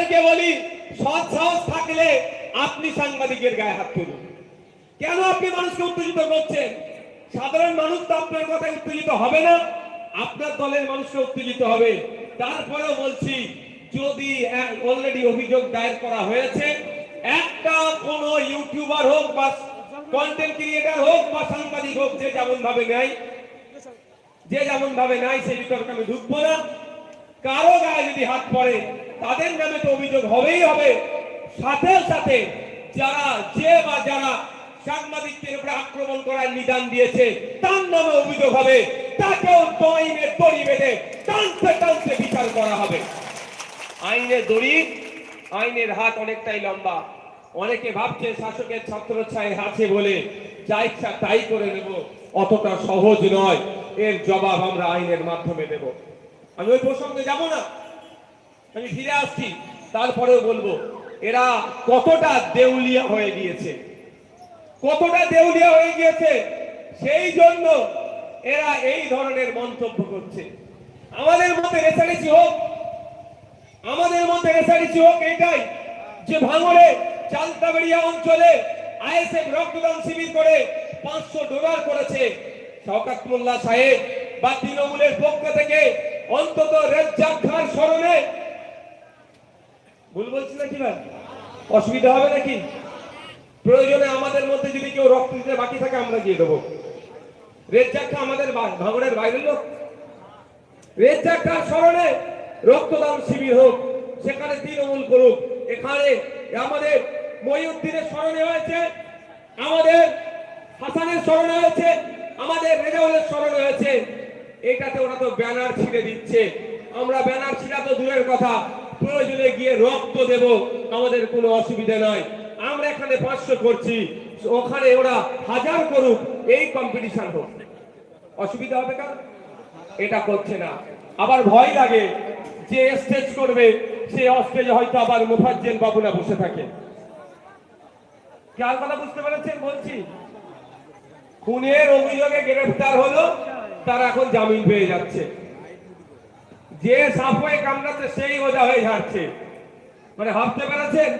আপনাদেরকে বলি, সৎ সাহস থাকলে আপনি সাংবাদিকের গায়ে হাত তুলুন। কেন আপনি মানুষকে উত্তেজিত করছেন? সাধারণ মানুষ তো আপনার কথায় উত্তেজিত হবে না, আপনার দলের মানুষকে উত্তেজিত হবে। তারপরেও বলছি, যদি অলরেডি অভিযোগ দায়ের করা হয়েছে, একটা কোন ইউটিউবার হোক বা কন্টেন্ট ক্রিয়েটার হোক বা সাংবাদিক হোক, যে যেমন ভাবে নেয়, যে যেমন ভাবে নাই সেই বিতর্কে আমি ঢুকবো না। কারও গায়ে যদি হাত পড়ে তাদের নামে তো অভিযোগ হবেই হবে। সাথে সাথে যারা যে বা যারা সাংবাদিকদের উপরে আক্রমণ করার নিদান দিয়েছে, তার নামে অভিযোগ হবে। তাকেও আইনের দড়ি বেঁধে টানতে টানতে বিচার করা হবে। আইনের দড়ি, আইনের হাত অনেকটাই লম্বা। অনেকে ভাবছে শাসকের ছত্রছায় আছে বলে যা ইচ্ছা তাই করে নেব, অতটা সহজ নয়। এর জবাব আমরা আইনের মাধ্যমে দেব। আমি ওই প্রসঙ্গে যাব না। আমি ফিরে আসছি, তারপরেও বলব, এরা কতটা দেউলিয়া হয়ে গিয়েছে। কতটা দেউলিয়া হয়ে গিয়েছে, সেই জন্য এরা এই ধরনের মন্তব্য করছে। আমাদের মধ্যে রেসারেসি হোক, আমাদের মধ্যে রেসারেসি হোক এটাই যে ভাঙড়ে চালতাবেড়িয়া অঞ্চলে আইএসএফ রক্তদান শিবির করে পাঁচশো ডলার করেছে। শওকাত মোল্লা সাহেব বা তৃণমূলের পক্ষ থেকে অন্তত রেজ্জাক খান স্মরণে ভুল বলছি নাকি ভাই অসুবিধা হবে নাকি? প্রয়োজনে আমাদের মধ্যে যদি কেউ রক্ত দিতে বাকি থাকে, আমরা দিয়ে দেবো। রেজ্জাক খা আমাদের ভাঙড়ের বাইরের লোক। রেজ্জাক খান স্মরণে রক্তদান শিবির হোক, সেখানে তৃণমূল করুক। এখানে আমাদের মহিউদ্দিনের স্মরণে হয়েছে, আমাদের হাসানের স্মরণে হয়েছে, আমাদের রেজাউলের স্মরণে হয়েছে। এটাতে ওরা তো ব্যানার ছিঁড়ে দিচ্ছে। আমরা ব্যানার ছিঁড়া তো দূরের কথা। প্রয়োজনে গিয়ে রক্ত দেব, আমাদের কোনো অসুবিধা নাই। আমরা এখানে পাঁচশো করছি, ওখানে ওরা হাজার করুক, এই কম্পিটিশন হোক। অসুবিধা হবে কার? এটা করছে না। আবার ভয় লাগে যে স্টেজ করবে, সে স্টেজে হয়তো আবার মুফাজ্জেল বাবুরা বসে থাকে। কার কথা বুঝতে পেরেছেন বলছি? খুনের অভিযোগে গ্রেফতার হলো, তারা এখন জামিন পেয়ে যাচ্ছে। যে সাপ হয়ে কামড়াতে সেই ওজা হয়ে যাচ্ছে। মানে ভাবতে পেরেছেন?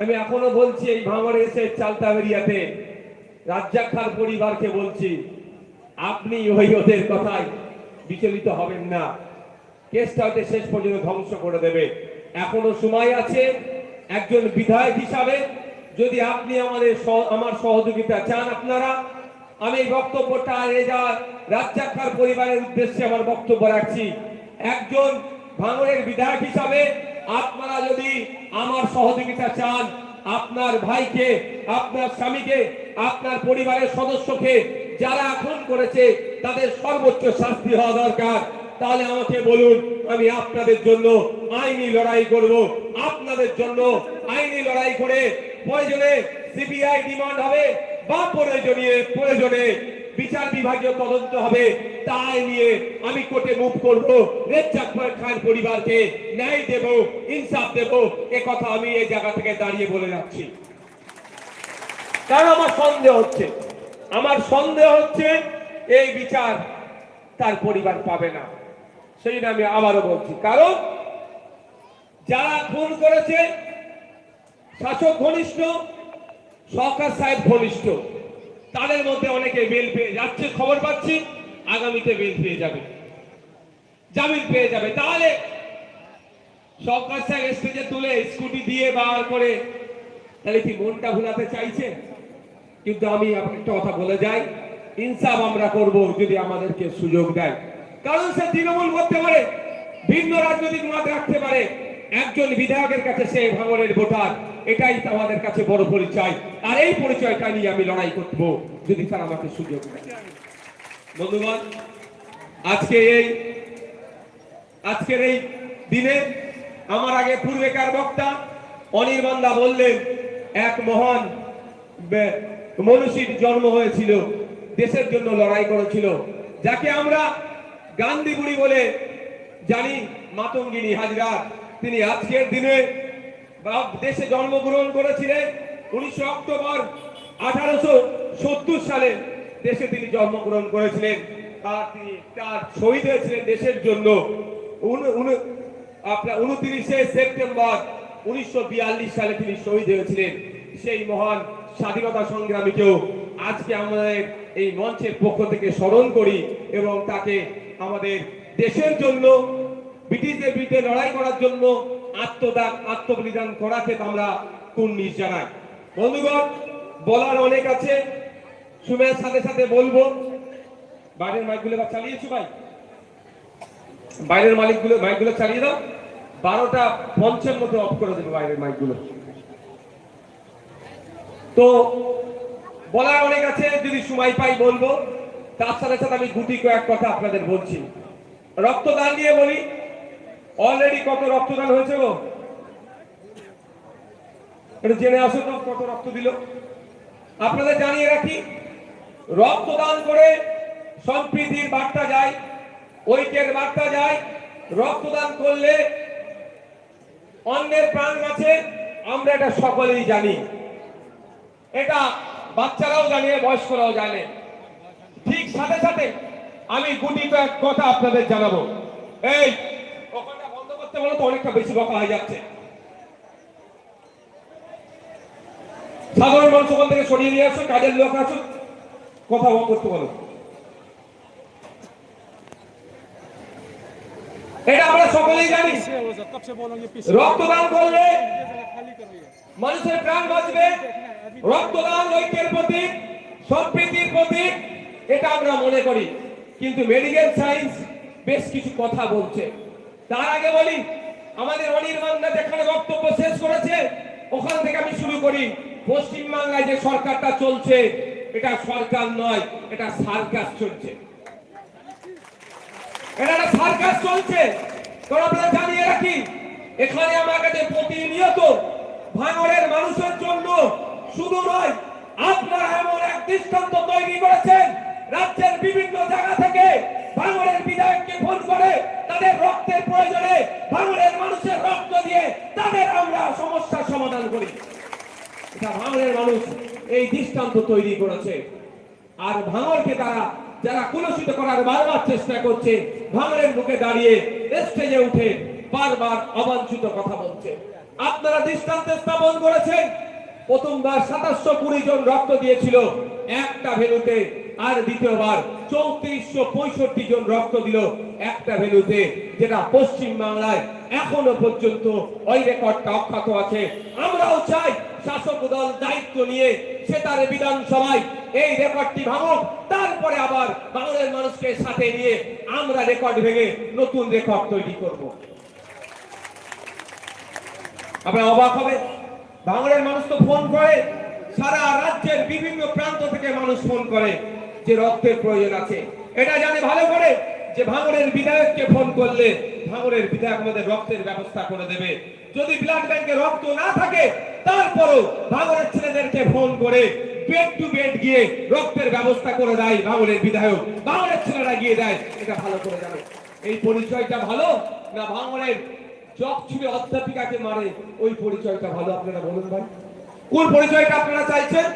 আমি এখনও বলছি, এই ভাঙড়ে এসে চালতাবেরিয়াতে রাজ্জাক খান পরিবারকে বলছি, আপনি ওই ওদের কথায় বিচলিত হবেন না। কেসটা হয়তো শেষ পর্যন্ত ধ্বংস করে দেবে। এখনও সময় আছে একজন বিধায়ক হিসাবে। যদি আপনি আমাদের আমার সহযোগিতা চান আপনারা আমি এই বক্তব্যটা রেজা রাজ্জাক খান পরিবারের উদ্দেশ্যে আমার বক্তব্য রাখছি। একজন ভাঙড়ের বিধায়ক হিসাবে আপনারা যদি আমার সহযোগিতা চান, আপনার ভাইকে, আপনার স্বামীকে, আপনার পরিবারের সদস্যকে, যারা খুন করেছে, তাদের সর্বোচ্চ শাস্তি হওয়া দরকার। তাহলে আমাকে বলুন, আমি আপনাদের জন্য আইনি লড়াই করব। আপনাদের জন্য আইনি লড়াই করে প্রয়োজনে সিবিআই ডিমান্ড হবে। বা প্রয়োজনে প্রয়োজনে বিচার বিভাগীয় তদন্ত হবে। তাই নিয়ে আমি কোর্টে মুভ করব। রেজ্জাক খান পরিবারকে ন্যায় দেব, ইনসাফ দেব, এ কথা আমি এই জায়গা থেকে দাঁড়িয়ে বলে যাচ্ছি কারণ আমার সন্দেহ হচ্ছে? আমার সন্দেহ হচ্ছে এই বিচার তার পরিবার পাবে না। সেই জন্য আমি আবারও বলছি, কারণ যারা খুন করেছে, শাসক ঘনিষ্ঠ সরকার সাহেব ঘনিষ্ঠ। তাদের মধ্যে অনেকে বেল পেয়ে যাচ্ছে, খবর পাচ্ছি, আগামীতে বেল পেয়ে যাবে। জামিন পেয়ে যাবে। তাহলে সরকার সাহেব স্টেজে তুলে স্কুটি দিয়ে বার করে, তাহলে কি মনটা ভুলাতে চাইছে? কিন্তু আমি একটা কথা বলে যাই, ইনসাফ আমরা করব যদি আমাদেরকে সুযোগ দেয়। কারণ সে তৃণমূল করতে পারে, ভিন্ন রাজনৈতিক মত রাখতে পারে। একজন বিধায়কের কাছে সে ভাঙনের ভোটার, এটাই আমাদের কাছে বড় পরিচয়। আর এই পরিচয়টা নিয়ে আমি লড়াই করব, যদি তারা আমাকে সুযোগ বন্ধুগণ, আজকে এই, আজকের এই দিনে আমার আগে পূর্বেকার বক্তা অনির্বাণদা বললেন, এক মহান মনীষীর জন্ম হয়েছিল, দেশের জন্য লড়াই করেছিল। যাকে আমরা গান্ধী বুড়ি বলে জানি, মাতঙ্গিনী হাজরা। তিনি আজকের দিনে বা- দেশে জন্মগ্রহণ করেছিলেন উনিশশো অক্টোবর আঠারোশো সত্তর সালে দেশে তিনি জন্মগ্রহণ করেছিলেন। তার তিনি তার শহীদ হয়েছিলেন দেশের জন্য। আপনার উনত্রিশে সেপ্টেম্বর উনিশশো বিয়াল্লিশ সালে তিনি শহীদ হয়েছিলেন। সেই মহান স্বাধীনতা সংগ্রামীকেও আজকে আমাদের এই মঞ্চের পক্ষ থেকে স্মরণ করি এবং তাকে আমাদের দেশের জন্য ব্রিটিশদের বিরুদ্ধে লড়াই করার জন্য আত্মদান আত্মবলিদান করাকে আমরা কুর্নিশ জানাই। বন্ধুগণ, বলার অনেক আছে। সুমের সাথে সাথে বলব। বাইরের মাইকগুলো এবার চালিয়েছো ভাই। বাইরের মালিকগুলো, মাইকগুলো চালিয়ে দাও। বারোটা পঞ্চের মধ্যে অফ করে দেবে বাইরের মাইকগুলো। তো, বলার অনেক আছে, যদি সময় পাই বলব। তার সাথে সাথে আমি গুটি কয়েক কথা আপনাদের বলছি। রক্তদান নিয়ে বলি। অলরেডি কত রক্তদান হয়েছে গো? এটা জেনে আসো তো কত রক্ত দিল। আপনাদের জানিয়ে রাখি, রক্তদান করে সম্প্রীতির বার্তা যায়, ঐক্যের বার্তা যায়। রক্তদান করলে অন্যের প্রাণ বাঁচে, আমরা এটা সকলেই জানি। এটা বাচ্চারাও জানে, বয়স্করাও জানে। ঠিক সাথে সাথে আমি গুটি কয়েক কথা আপনাদের জানাব। এই করতে বলো তো অনেকটা বেশি বকা হয়ে যাচ্ছে। সাধারণ মানুষ ওখান থেকে সরিয়ে নিয়ে আসো কাজের লোক আসো কথা বন্ধ করতে বলো। এটা আমরা সকলেই জানি। রক্তদান করলে মানুষের প্রাণ বাঁচবে। রক্তদান ঐক্যের প্রতীক, সম্প্রীতির প্রতীক, এটা আমরা মনে করি। কিন্তু মেডিকেল সায়েন্স বেশ কিছু কথা বলছে। তার আগে বলি, আমাদের অনির্বাণদা যেখানে বক্তব্য শেষ করেছে। ওখান থেকে আমি শুরু করি। পশ্চিম বাংলায় যে সরকারটা চলছে, এটা সরকার নয়, এটা সার্কাস চলছে। এটা একটা সার্কাস চলছে। তো আপনারা জানিয়ে রাখি, এখানে আমার কাছে প্রতিনিয়ত ভাঙড়ের মানুষের জন্য শুধু নয়, আপনারা এমন এক দৃষ্টান্ত তৈরি করেছেন, রাজ্যের বিভিন্ন জায়গা থেকে ভাঙড়ের বিধায়ককে ফোন করে তাদের রক্তের প্রয়োজনে ভাঙড়ের মানুষের রক্ত দিয়ে তাদের আমরা সমস্যার সমাধান করি। এটা মানুষ এই দৃষ্টান্ত তৈরি করেছে। আর ভাঙড়কে তারা, যারা কুলসিত করার বারবার চেষ্টা করছে ভাঙড়ের মুখে দাঁড়িয়ে স্টেজে উঠে বারবার অবাঞ্ছিত কথা বলছে। আপনারা দৃষ্টান্ত স্থাপন করেছেন? প্রথমবার সাতাশশো কুড়ি জন রক্ত দিয়েছিল। একটা ভেলুতে আর দ্বিতীয়বার চৌত্রিশশো পঁয়ষট্টি জন রক্ত দিল একটা ভেলুতে, যেটা পশ্চিম বাংলায় এখনও পর্যন্ত ওই রেকর্ডটা অক্ষত আছে। আমরাও চাই শাসক দল দায়িত্ব নিয়ে সে তার বিধানসভায় এই রেকর্ডটি ভাঙুক, তারপরে আবার বাংলার মানুষকে সাথে নিয়ে আমরা রেকর্ড ভেঙে নতুন রেকর্ড তৈরি করব। আপনার অবাক হবে বাংলার মানুষ তো ফোন করে, সারা রাজ্যের বিভিন্ন প্রান্ত থেকে মানুষ ফোন করে। যে রক্তের প্রয়োজন আছে। এটা জানে ভালো করে যে ভাঙড়ের বিধায়ককে ফোন করলে ভাঙড়ের বিধায়ক আমাদের রক্তের ব্যবস্থা করে দেবে। যদি ব্লাড ব্যাংকে রক্ত না থাকে, তারপরও ভাঙড়ের ছেলেদেরকে ফোন করে বেড টু বেড গিয়ে রক্তের ব্যবস্থা করে দেয় ভাঙড়ের বিধায়ক। ভাঙড়ের ছেলেরা গিয়ে দেয়, এটা ভালো করে জানে। এই পরিচয়টা ভালো না ভাঙড়ের চক অধ্যাপিকাকে মারে? ওই পরিচয়টা ভালো, আপনারা বলুন ভাই। কোন পরিচয়টা আপনারা চাইছেন?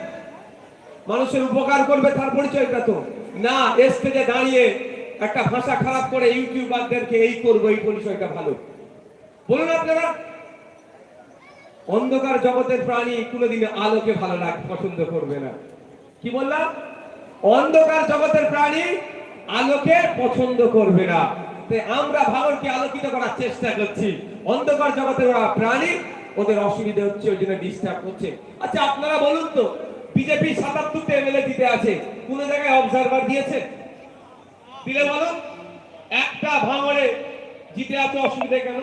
মানুষের উপকার করবে তার পরিচয়টা তো। না স্টেজে দাঁড়িয়ে একটা ভাষা খারাপ করে ইউটিউবারদেরকে এই করব, এই পরিচয়টা ভালো। বলুন আপনারা, অন্ধকার জগতের প্রাণী কোনোদিন আলোকে ভালো লাগ পছন্দ করবে না। কি বললাম? অন্ধকার জগতের প্রাণী আলোকে পছন্দ করবে না। আমরা ভাঙনকে আলোকিত করার চেষ্টা করছি। অন্ধকার জগতের প্রাণী ওদের অসুবিধা হচ্ছে, ওই জন্য ডিস্টার্ব করছে। আচ্ছা আপনারা বলুন তো বিজেপি সাতাত্তরটা এমএলএ জিতে আছে। কোন জায়গায় অবজারভার দিয়েছে? দিলে বলো, একটা ভাঙড়ে জিতে আছে অসুবিধা কেন?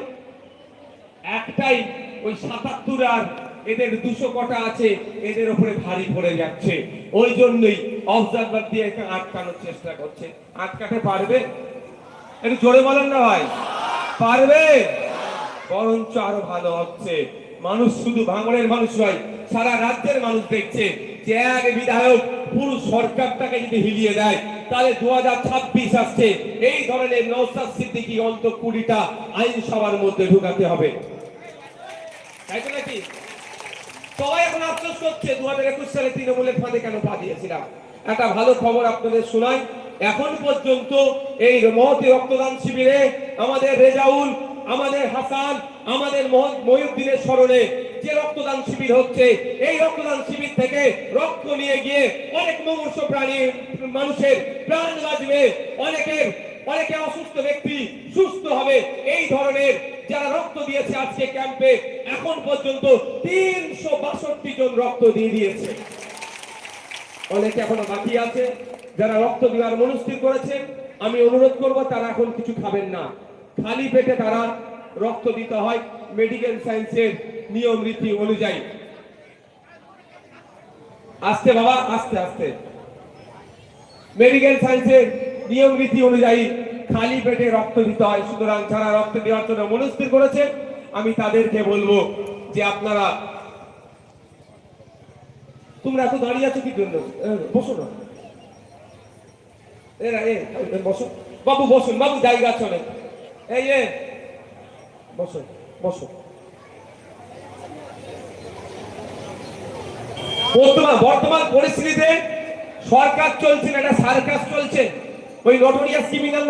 একটাই, ওই সাতাত্তর আর এদের দুশো কটা আছে, এদের উপরে ভারী পড়ে যাচ্ছে। ওই জন্যই অবজারভার দিয়ে একে আটকানোর চেষ্টা করছে। আটকাতে পারবে? একটু জোরে বলেন না ভাই। পারবে? বরঞ্চ আরও ভালো হচ্ছে। মানুষ শুধু ভাঙড়ের মানুষ নয়, সারা রাজ্যের মানুষ দেখছে। এক বিধায়ক পুরো সরকারটাকে যদি হিলিয়ে দেয়, তাহলে দু ছাব্বিশ আসছে। এই ধরনের নৌসাদ সিদ্দিকি অন্ত কুড়িটা আইনসভার মধ্যে ঢুকাতে হবে। তাই তো নাকি? সবাই এখন আফসোস করছে দু হাজার একুশ সালে তৃণমূলের ফাঁদে কেন পা দিয়েছিলাম? একটা ভালো খবর আপনাদের শোনাই। এখন পর্যন্ত এই মহতি রক্তদান শিবিরে আমাদের রেজাউল, আমাদের হাসান, আমাদের মহ- মহিউদ্দিনের স্মরণে যে রক্তদান শিবির হচ্ছে এই রক্তদান শিবির থেকে রক্ত নিয়ে গিয়ে অনেক মুমূর্ষ প্রাণী মানুষের প্রাণ বাঁচবে। অনেকের অনেকে অসুস্থ ব্যক্তি সুস্থ হবে। এই ধরনের যারা রক্ত দিয়েছে আজকে ক্যাম্পে এখন পর্যন্ত তিনশো বাষট্টি জন রক্ত দিয়ে দিয়েছে। অনেকে এখনও বাকি আছে যারা রক্ত দেওয়ার মনস্থির করেছে আমি অনুরোধ করব তারা এখন কিছু খাবেন না। খালি পেটে তারা রক্ত দিতে হয়। মেডিকেল সায়েন্সের নিয়ম, রীতি, অনুযায়ী। আস্তে বাবা, আস্তে আস্তে। মেডিকেল সায়েন্সের নিয়ম, রীতি অনুযায়ী খালি পেটে রক্ত দিতে হয়। সুতরাং যারা রক্ত দেওয়ার জন্য মনস্থির করেছে, আমি তাদেরকে বলব যে আপনারা তোমরা এত দাঁড়িয়ে আছো কি জন্য? বসো না। এরা এ, বসো। বাবু, বসুন। বাবু, জায়গা চলে। এই, এ। বসো বসো। বর্তমান বর্তমান পরিস্থিতিতে সরকার চলছে একটা সার্কাস চলছে। ওই নটোরিয়াস ক্রিমিনাল